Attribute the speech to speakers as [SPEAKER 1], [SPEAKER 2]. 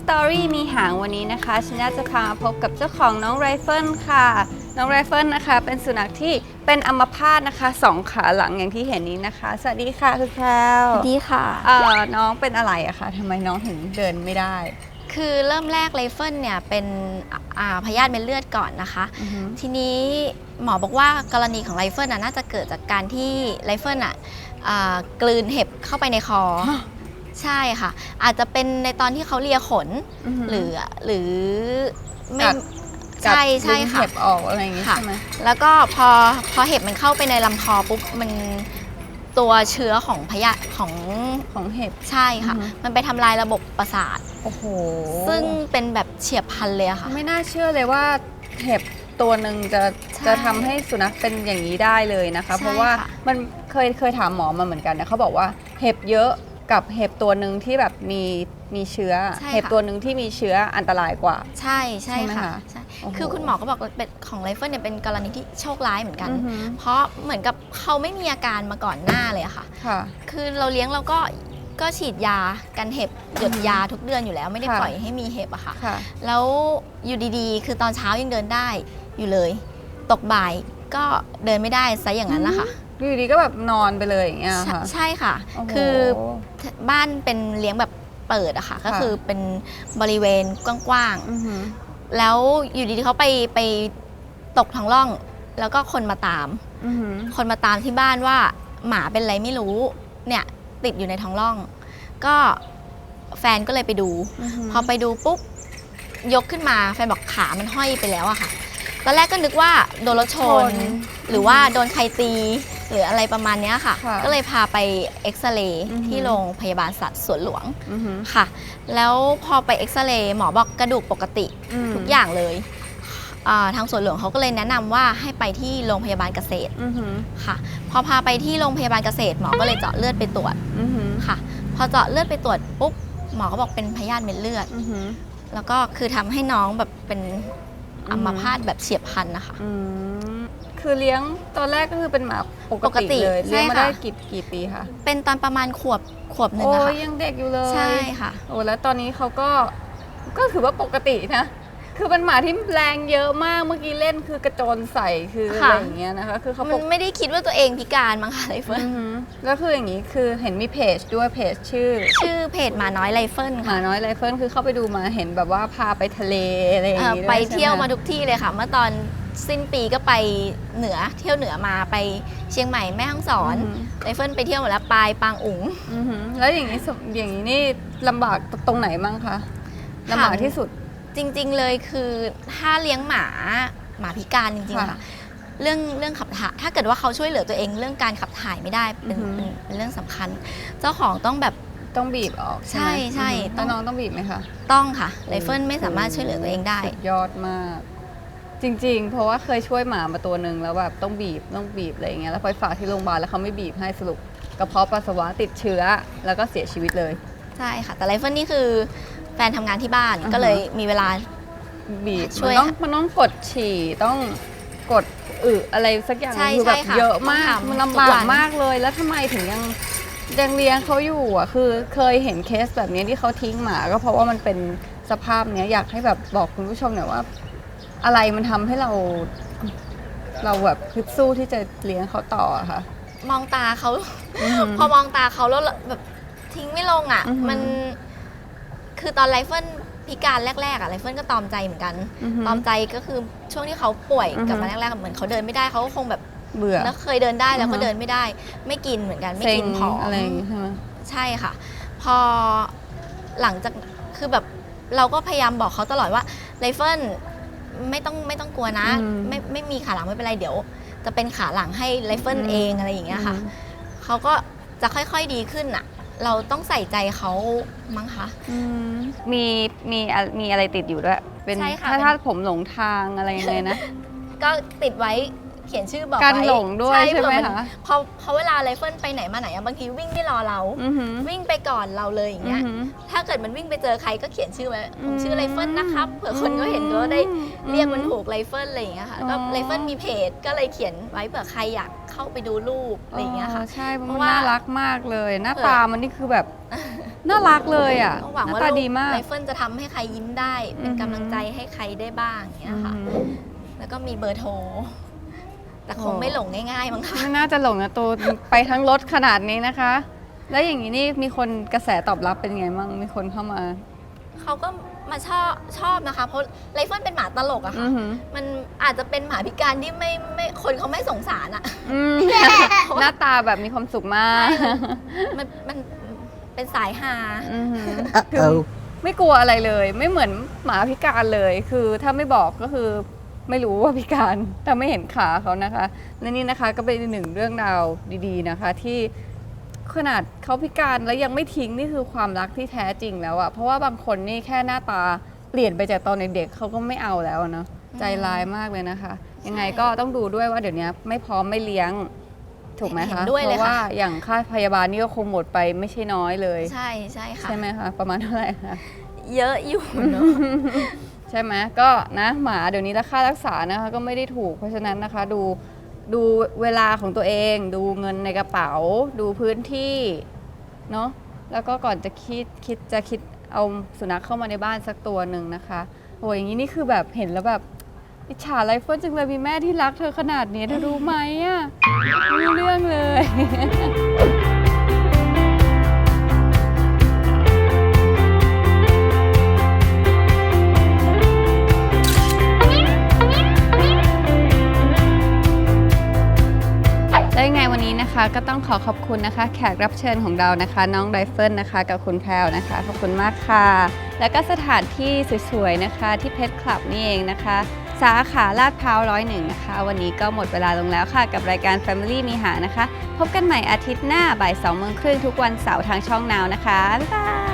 [SPEAKER 1] Story มีหางวันนี้นะคะฉันจะพามาพบกับเจ้าของน้องไรเฟิลค่ะ น้องไรเฟิลนะคะ เป็นสุนัขที่เป็นอัมพาตนะคะสองขาหลังอย่างที่เห็นนี้นะคะ สวัสดีค่ะคุณแพรว
[SPEAKER 2] สวัสดีค่ะ
[SPEAKER 1] เอ่อน้องเป็นอะไรอะคะทำไมน้องถึงเดินไม่ได้
[SPEAKER 2] คือเริ่มแรกไลเฟิลเนี่ยเป็นอ่าพยาธิเม็ดเลือดก่อนนะคะ
[SPEAKER 1] อือฮึ
[SPEAKER 2] ทีนี้หมอบอกว่ากรณีของไลเฟิลน่ะน่าจะเกิดจากการที่ไลเฟิลอะอ่ากลืนเห็บเข้าไปในคอ ใช่ค่ะ อาจจะเป็นในตอนที่เขาเลียขน
[SPEAKER 1] ฮึ
[SPEAKER 2] หรือหรือไม่
[SPEAKER 1] กัด
[SPEAKER 2] ใช่ใช่
[SPEAKER 1] ดึง
[SPEAKER 2] ค่ะ
[SPEAKER 1] เห็บออกอะไรอย่างงี้
[SPEAKER 2] ค่ะ
[SPEAKER 1] ใช่ไหม
[SPEAKER 2] แล้วก็พอพอเห็บมันเข้าไปในลำคอปุ๊บมันตัวเชื้อของพยาธิของ
[SPEAKER 1] ของเห็บ
[SPEAKER 2] ใช่ค่ะ
[SPEAKER 1] อือฮึ
[SPEAKER 2] มันไปทำลายระบบประสาท
[SPEAKER 1] โอ้โห
[SPEAKER 2] ซึ่งเป็นแบบเฉียบพลันเลยอะค่ะ
[SPEAKER 1] ไม่น่าเชื่อเลยว่าเห็บตัวหนึ่งจะ
[SPEAKER 2] ใช่
[SPEAKER 1] จะทำให้สุนัขเป็นอย่างนี้ได้เลยนะคะ
[SPEAKER 2] ใช่
[SPEAKER 1] เพราะว่า
[SPEAKER 2] ค่ะ
[SPEAKER 1] มันเคยเคยถามหมอมาเหมือนกันนะเขาบอกว่าเห็บเยอะ กับเห็บตัวหนึ่งที่แบบมีมีเชื้อ
[SPEAKER 2] ใช่ค่ะ
[SPEAKER 1] เห็บตัวหนึ่งที่มีเชื้ออันตรายกว่า
[SPEAKER 2] ใช่ใช่
[SPEAKER 1] ใช่ไหม
[SPEAKER 2] ค่ะ
[SPEAKER 1] คะ
[SPEAKER 2] ใช่
[SPEAKER 1] โอ้โห
[SPEAKER 2] คือคุณหมอก็บอกว่าเป็นของไลเฟิลเนี่ยเป็นกรณีที่โชคร้ายเหมือนกัน
[SPEAKER 1] อือหือ
[SPEAKER 2] เพราะเหมือนกับเขาไม่มีอาการมาก่อนหน้าเลยอะค่ะ
[SPEAKER 1] ค่ะ
[SPEAKER 2] คือเราเลี้ยงเราก็ก็ฉีดยากันเห็บหยด
[SPEAKER 1] อือหือยา
[SPEAKER 2] ทุกเดือนอยู่แล้วไม่ได้
[SPEAKER 1] ค่ะ
[SPEAKER 2] ปล่อยให้มีเห็บอะค่ะ
[SPEAKER 1] ค่ะ
[SPEAKER 2] แล้วอยู่ดีๆ คือตอนเช้ายังเดินได้อยู่เลย ตกบ่ายก็เดินไม่ได้ซะอย่างนั้นนะคะ
[SPEAKER 1] อยู่ดีก็แบบนอนไปเลยอย่างเงี้ย
[SPEAKER 2] ใช่
[SPEAKER 1] ค่ะ
[SPEAKER 2] ใช่ค่ะ
[SPEAKER 1] โโห
[SPEAKER 2] คือบ้านเป็นเลี้ยงแบบเปิดอะค่ะ ก็
[SPEAKER 1] ค่ะ
[SPEAKER 2] คือเป็นบริเวณกว้าง
[SPEAKER 1] อหือ
[SPEAKER 2] ๆ แล้วอยู่ดีๆเขาไปไปตกท้องร่อง แล้วก็คนมาตาม
[SPEAKER 1] อือหือ
[SPEAKER 2] คนมาตามที่บ้านว่าหมาเป็นอะไรไม่รู้ เนี่ยติดอยู่ในท้องร่อง ก็แฟนก็เลยไปดู
[SPEAKER 1] อือหือ
[SPEAKER 2] พอไปดูปุ๊บยกขึ้นมาแฟนบอกขามันห้อยไปแล้วอะค่ะ ตอนแรกก็นึกว่าโดนรถชนหรือว่าโดนใครตี หรืออะไรประมาณเนี้ยค่ะ
[SPEAKER 1] ค่ะ
[SPEAKER 2] ก็เลยพาไปเอ็กซเรย์
[SPEAKER 1] อือหือ
[SPEAKER 2] ที่โรงพยาบาลสัตว์สวนหลวง
[SPEAKER 1] อือหือ
[SPEAKER 2] ค่ะ แล้วพอไปเอ็กซเรย์หมอบอกกระดูกปกติ
[SPEAKER 1] ม
[SPEAKER 2] ทุกอย่างเลยอ่าทางสวนหลวงเขาก็เลยแนะนำว่าให้ไปที่โรงพยาบาลเกษตร
[SPEAKER 1] อือหือ
[SPEAKER 2] ค่ะ พอพาไปที่โรงพยาบาลเกษตรหมอก็เลยเจาะเลือดไปตรวจ
[SPEAKER 1] อือหือ
[SPEAKER 2] ค่ะ พอเจาะเลือดไปตรวจปุ๊บหมอก็บอกเป็นพยาธิเม็ดเลือด
[SPEAKER 1] อือหือ
[SPEAKER 2] แล้วก็คือทำให้น้องแบบเป็นอัมพาตแบบเฉียบพลันนะคะ
[SPEAKER 1] อืม คือเลี้ยงตอนแรกก็คือเป็นหมาปก
[SPEAKER 2] ปกติ
[SPEAKER 1] ติเลย
[SPEAKER 2] ใช่
[SPEAKER 1] เลี้ยงมา
[SPEAKER 2] ค่ะ
[SPEAKER 1] ได้กี่กี่ปีคะ
[SPEAKER 2] เป็นตอนประมาณขวบขวบหนึ่ง
[SPEAKER 1] โอ้
[SPEAKER 2] อะ
[SPEAKER 1] ย
[SPEAKER 2] ค่ะ
[SPEAKER 1] ยังเด็กอยู่เลย
[SPEAKER 2] ใช่ค่ะ
[SPEAKER 1] โอ้แล้วตอนนี้เขาก็ก็ถือว่าปกตินะ คือเป็นหมาที่แรงเยอะมากเมื่อกี้เล่นคือกระโจนใส่คืออะไร
[SPEAKER 2] ค่ะ
[SPEAKER 1] อย่างเงี้ยนะคะ คือเขาป
[SPEAKER 2] มัน
[SPEAKER 1] ก
[SPEAKER 2] ไม่ได้คิดว่าตัวเองพิการมั้งคะไรเฟิ
[SPEAKER 1] อื
[SPEAKER 2] ล
[SPEAKER 1] อหือแล้วคืออย่างนี้คือเห็นมีเพจด้วยเพจชื่อ
[SPEAKER 2] ชื่อเพจหมาน้อยไรเฟิล
[SPEAKER 1] หมา
[SPEAKER 2] ค่ะ
[SPEAKER 1] น้อยไรเฟิลคือเข้าไปดูมาเห็นแบบว่าพาไปทะเลอะไรอย่าง
[SPEAKER 2] เอ่อ
[SPEAKER 1] งี้ด้วย
[SPEAKER 2] ไปเที่ยว
[SPEAKER 1] ใช่ไห
[SPEAKER 2] มาทุกที่เลยค่ะ เมื่อตอน สิ้นปีก็ไปเหนือเที่ยวเหนือมาไปเชียงใหม่แม่ฮ่องสอน
[SPEAKER 1] อือหือ
[SPEAKER 2] ไรเฟิลไปเที่ยวหมดแล้วปลายปางอุ๋ง
[SPEAKER 1] อือหือแล้วอย่างนี้สมอย่างนี้นี่ลำบากตรงไหนบ้างคะลำบากที่สุด
[SPEAKER 2] จริง ๆ เลยคือถ้าเลี้ยงหมาหมาพิการจริงๆ
[SPEAKER 1] ค่ะ
[SPEAKER 2] ค่ะเรื่องเรื่องขับถ่ายถ้าเกิดว่าเขาช่วยเหลือตัวเองเรื่องการขับถ่ายไม่ได้เป็น
[SPEAKER 1] อือหือ
[SPEAKER 2] เป็นเป็นเรื่องสำคัญ เจ้าของต้องแบบ
[SPEAKER 1] ต้องบีบออกใช่ไหม
[SPEAKER 2] ใช่ใช่
[SPEAKER 1] อือหือ
[SPEAKER 2] ต้
[SPEAKER 1] แล้
[SPEAKER 2] อง
[SPEAKER 1] วน้องต้องบีบไหมคะ
[SPEAKER 2] ต้องค่ะไรเฟิลไม่สามารถช่วยเหลือตัวเองได้
[SPEAKER 1] สุดยอดมาก จริง ๆ เพราะว่าเคยช่วยหมามาตัวหนึ่งแล้วแบบต้องบีบต้องบีบอะไรอย่างเงี้ยแล้วพอไปฝากที่โรงพยาบาลแล้วเขาไม่บีบให้สรุปกระเพาะปัสสาวะติดเชื้อแล้วก็เสียชีวิตเลย
[SPEAKER 2] ใช่ค่ะ แต่ไรเฟิลนี่คือแฟนทำงานที่บ้าน
[SPEAKER 1] อ่าฮะ
[SPEAKER 2] ก็เลยมีเวลา
[SPEAKER 1] บีบ
[SPEAKER 2] ช่
[SPEAKER 1] มั
[SPEAKER 2] วย
[SPEAKER 1] นต้องมันต้องกดฉี่ต้องกดอึอะไรสักอย่าง
[SPEAKER 2] ใช่
[SPEAKER 1] คือแบบ
[SPEAKER 2] ใช่ค่ะ
[SPEAKER 1] เยอะมาก
[SPEAKER 2] ต้องทำ
[SPEAKER 1] มัน
[SPEAKER 2] ทุ
[SPEAKER 1] ลำ
[SPEAKER 2] ก
[SPEAKER 1] บา
[SPEAKER 2] วั
[SPEAKER 1] ก
[SPEAKER 2] น
[SPEAKER 1] มากเลย แล้วทำไมถึงยังยังเลี้ยงเขาอยู่อะคือเคยเห็นเคสแบบนี้ที่เขาทิ้งหมา ก็เพราะว่ามันเป็นสภาพเนี้ยอยากให้แบบบอกคุณผู้ชมหน่อยว่า อะไรมันทำให้เรา เราแบบคือสู้ที่จะเลี้ยงเขาต่ออะค่ะ
[SPEAKER 2] มองตาเขา
[SPEAKER 1] อือหือ
[SPEAKER 2] พอมองตาเขาแล้วแบบทิ้งไม่ลงอะ
[SPEAKER 1] อือหือ
[SPEAKER 2] มันคือตอนไรเฟิลพิการแรกๆอะไรเฟิลก็ตอมใจเหมือนกัน
[SPEAKER 1] อือหือ
[SPEAKER 2] ตอมใจก็คือช่วงที่เขาป่วย
[SPEAKER 1] อือฮึ
[SPEAKER 2] กลับมาแรกๆเหมือนเขาเดินไม่ได้เขาก็คงแบบ
[SPEAKER 1] เบื่อ
[SPEAKER 2] แล้วเคยเดินได้แล้ว
[SPEAKER 1] อือ
[SPEAKER 2] ก็
[SPEAKER 1] ฮะ
[SPEAKER 2] เดินไม่ได้ ไม่กินเหมือนกัน ไม่
[SPEAKER 1] เซ็
[SPEAKER 2] กิ
[SPEAKER 1] ง
[SPEAKER 2] นผอม
[SPEAKER 1] อะไรอย่างงี้ใช่ไหม
[SPEAKER 2] ใช่ค่ะ พอหลังจากคือแบบเราก็พยายามบอกเขาตลอดว่าไรเฟิล ไม่ต้องไม่ต้องกลัวนะ
[SPEAKER 1] อืม
[SPEAKER 2] ไม่ไม่มีขาหลังไม่เป็นไรเดี๋ยว จะเป็นขาหลังให้ไรเฟิลเองอะไรอย่างเงี้ยค่ะ เขาก็จะค่อยๆดีขึ้นอะ เราต้องใส่ใจเขามั้งคะ
[SPEAKER 1] อืมมีมีอะมีอะไรติดอยู่ด้วย เป็น
[SPEAKER 2] ใช่ค่ะ
[SPEAKER 1] ถ้า
[SPEAKER 2] เป็น
[SPEAKER 1] ถ้าผมหลงทางอะไรยังไงนะ
[SPEAKER 2] ก็ติดไว้ เขียนชื่อบอก
[SPEAKER 1] การ
[SPEAKER 2] ไว้
[SPEAKER 1] หลงด้วยใช่ไหม
[SPEAKER 2] เผื่อน
[SPEAKER 1] คะ
[SPEAKER 2] พอพอเวลาไรเฟิลไปไหนมาไหนอะบางทีวิ่งไม่รอเรา
[SPEAKER 1] อือหือ
[SPEAKER 2] วิ่งไปก่อนเราเลยอย่างเงี้ย
[SPEAKER 1] อือหือ
[SPEAKER 2] ถ้าเกิดมันวิ่งไปเจอใครก็เขียนชื่อไว้ผมชื่อ
[SPEAKER 1] ม
[SPEAKER 2] ไรเฟิลนะครับเผื่อคนก็เห็นก็ได้เรียกมัน
[SPEAKER 1] อื
[SPEAKER 2] ถูกไรเฟิลอะไรอย่างเงี้ยค่ะ
[SPEAKER 1] อ๋อ
[SPEAKER 2] ก็ไรเฟิลมีเพจก็เลยเขียนไว้เผื่อใครอยากเข้าไปดูรูปอะไรอย่างเงี้ยค่ะ
[SPEAKER 1] ใช่เพราะ
[SPEAKER 2] เพ
[SPEAKER 1] มัน
[SPEAKER 2] ราะว่า
[SPEAKER 1] น่ารักมากเลย หน้า
[SPEAKER 2] เผื่อ
[SPEAKER 1] ตามันนี่คือแบบน่ารักเลยอะ
[SPEAKER 2] ก็หวัง
[SPEAKER 1] หน้า
[SPEAKER 2] ว่า
[SPEAKER 1] ตา
[SPEAKER 2] ลู
[SPEAKER 1] ดีมาก
[SPEAKER 2] ไรเฟิลจะทำให้ใครยิ้มได้ เป็น
[SPEAKER 1] อือหือ
[SPEAKER 2] กำลังใจให้ใครได้บ้างอย่างเงี้ยค่ะ
[SPEAKER 1] อืม
[SPEAKER 2] แล้วก็มีเบอร์โทร แต่คง
[SPEAKER 1] โอ้
[SPEAKER 2] ไม่หลงง่ายๆมั้งคะ
[SPEAKER 1] ไม่น่าจะหลงนะตัวไปทั้งรถขนาดนี้นะคะ แล้วอย่างนี้นี่มีคนกระแสตอบรับเป็นไงบ้างมีคนเข้ามา
[SPEAKER 2] เขาก็มาชอบชอบนะคะ เพราะไรเฟิลเป็นหมาตลกอะ
[SPEAKER 1] อื
[SPEAKER 2] ค่ะ
[SPEAKER 1] อหือ
[SPEAKER 2] มันอาจจะเป็นหมาพิการที่ไม่ไม่คนเขาไม่สงสารอะ
[SPEAKER 1] อืม หน้าตาแบบมีความสุขมาก
[SPEAKER 2] มันมันเป็นสายฮา
[SPEAKER 1] อือหือคือไม่กลัวอะไรเลย ไม่เหมือนหมาพิการเลย คือถ้าไม่บอกก็คือ ไม่รู้ว่าพิการถ้าไม่เห็นขาเขานะคะและนี่นะคะก็เป็นอีกหนึ่งเรื่องราวดี ๆนะคะ ที่ขนาดเขาพิการแล้วยังไม่ทิ้งนี่คือความรักที่แท้จริงแล้วอะเพราะว่าบางคนนี่แค่หน้าตาเปลี่ยนไปจากตอนเด็กๆเขาก็ไม่เอาแล้วอะเนาะใจร้ายมากเลยนะคะ ยังไงก็ต้องดูด้วยว่าเดี๋ยวนี้ไม่พร้อมไม่เลี้ยงถูกไหม
[SPEAKER 2] เห็
[SPEAKER 1] คะ
[SPEAKER 2] นด้วย
[SPEAKER 1] เพ
[SPEAKER 2] เลย
[SPEAKER 1] ราะว่า
[SPEAKER 2] ค่ะ
[SPEAKER 1] อย่างค่าพยาบาลนี่ก็คงหมดไปไม่ใช่น้อยเลย
[SPEAKER 2] ใช่ใช่ค่ะ
[SPEAKER 1] ใช่ไหมคะ ประมาณเท่าไหร่คะ
[SPEAKER 2] เยอะอยู่เนอะ
[SPEAKER 1] ใช่ไหมก็นะหมาเดี๋ยวนี้ราคารักษานะคะก็ไม่ได้ถูกเพราะฉะนั้นนะคะดูดูเวลาของตัวเอง ดูเงินในกระเป๋า ดูพื้นที่เนาะแล้วก็ก่อนจะคิดคิดจะคิดเอาสุนัขเข้ามาในบ้านสักตัวหนึ่งนะคะโอ้ยอย่างนี้นี่คือแบบเห็นแล้วแบบอิจฉาไรเฟิลจังเลยมีแม่ที่รักเธอขนาดนี้เธอรู้ไหมอะไม่รู้เรื่องเลย วันนี้นะคะก็ต้องขอขอบคุณนะคะ แขกรับเชิญของเรานะคะ น้องไรเฟิลนะคะ กับคุณแพรวนะคะ ขอบคุณมากค่ะ แล้วก็สถานที่สวยๆนะคะ ที่เพชรคลับนี่เองนะคะ สาขาลาดพร้าวร้อยหนึ่งนะคะ วันนี้ก็หมดเวลาลงแล้วค่ะ กับรายการ Family มีหานะคะ พบกันใหม่อาทิตย์หน้าบ่ายสองโมงครึ่งทุกวันเสาร์ทางช่องนาวนะคะบ๊ายบาย